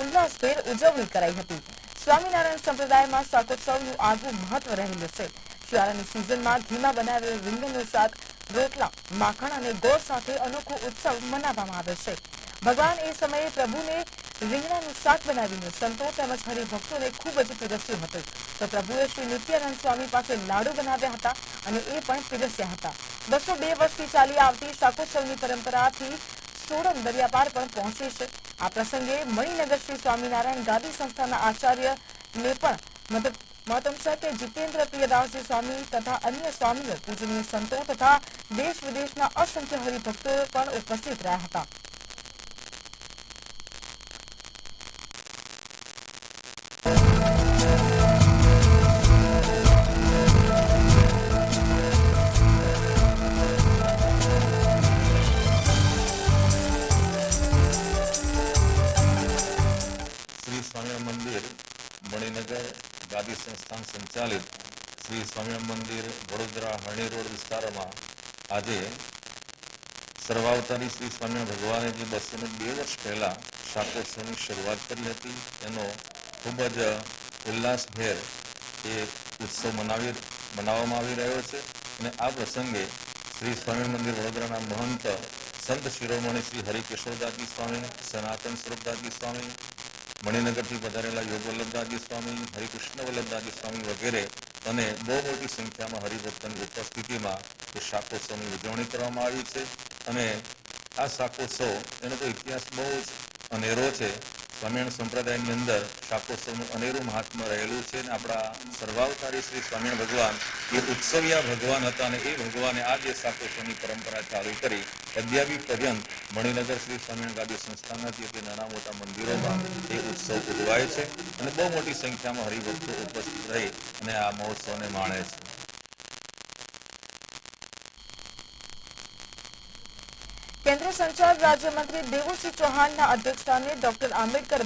ઉલ્લાસભેર ઉજવણી કરાઈ હતી. સ્વામિનારાયણ સંપ્રદાયમાં શાકોત્સવનું આગવું મહત્વ રહેલું છે. શિયાળાની સિઝનમાં ઘીમાં બનાવેલ રીંગણનું શાક, રોટલા, માખણ અને ગોળ સાથે અનોખો ઉત્સવ મનાવવામાં આવે છે. ભગવાન એ સમયે પ્રભુને રીંગણાનું શાક બનાવીને સંતો તેમજ હરિભક્તોને ખૂબ જ પીરસ્યું હતું. તો પ્રભુએ શ્રી નિત્યાનંદ સ્વામી પાસે લાડુ બનાવ્યા હતા અને એ પણ પીરસ્યા હતા. બસો બે વર્ષથી ચાલી આવતી શાકોત્સવની પરંપરાથી સોડમ દરિયાપાર પણ પહોંચી છે. આ પ્રસંગે મણિનગર શ્રી સ્વામિનારાયણ ગાદી સંસ્થાના આચાર્યને પણ મહત્તમ કે જીતેન્દ્ર પ્રિયદાસજી સ્વામી તથા અન્ય સ્વામીઓ પૂજનીય સંતો તથા દેશ વિદેશના અસંખ્ય હરિભક્તો પણ ઉપસ્થિત રહ્યા હતા. ગાદી સંસ્થાન સંચાલિત શ્રી સ્વામિનારાયણ મંદિર, વડોદરા, હરણી રોડ વિસ્તારમાં આજે સર્વાવતારી શ્રી સ્વામિનારાયણ ભગવાને જે બસો બે વર્ષ પહેલા શાકોત્સવની શરૂઆત કરી હતી, એનો ખૂબ જ ઉલ્લાસભેર એ ઉત્સવ મનાવી, મનાવવામાં આવી રહ્યો છે. અને આ પ્રસંગે શ્રી સ્વામિનારાયણ મંદિર વડોદરાના મહંત સંત શિરોમણી શ્રી હરિકેશવદાસજી સ્વામી, સનાતન સ્વરૂપદાસજી સ્વામી મણિનગરથી પધારેલા યોગ વલ્લભદાસજી સ્વામી, હરિકૃષ્ણ વલ્લભદાસજી સ્વામી વગેરે અને બહુ મોટી સંખ્યામાં હરિભક્તોની ઉપસ્થિતિમાં એ શાકોત્સવની ઉજવણી કરવામાં આવી છે. અને આ શાકોત્સવ એનો તો ઇતિહાસ બહુ જ અનેરો છે. સ્વામિનારાયણ સંપ્રદાયની અંદર શાકોત્સવનું અનેરું મહાત્મ્ય રહેલું છે અને આપણા સર્વાવતારી શ્રી સ્વામિનારાયણ ભગવાન એ ઉત્સવિયા ભગવાન હતા અને એ ભગવાને આ જે શાકોત્સવની પરંપરા ચાલુ કરી, અદ્યાપી પર્યંત મણિનગર શ્રી સ્વામિનારાયણ ગાદી સંસ્થાન જે તે નાના મોટા મંદિરોમાં એ ઉત્સવ ઉજવાય છે અને બહુ મોટી સંખ્યામાં હરિભક્તો ઉપસ્થિત રહી અને આ મહોત્સવને માણે છે. કેન્દ્રીય સંચાર રાજ્યમંત્રી દેવુસિંહ ચૌહાણના અધ્યક્ષસ્થાને ડોક્ટર આંબેડકર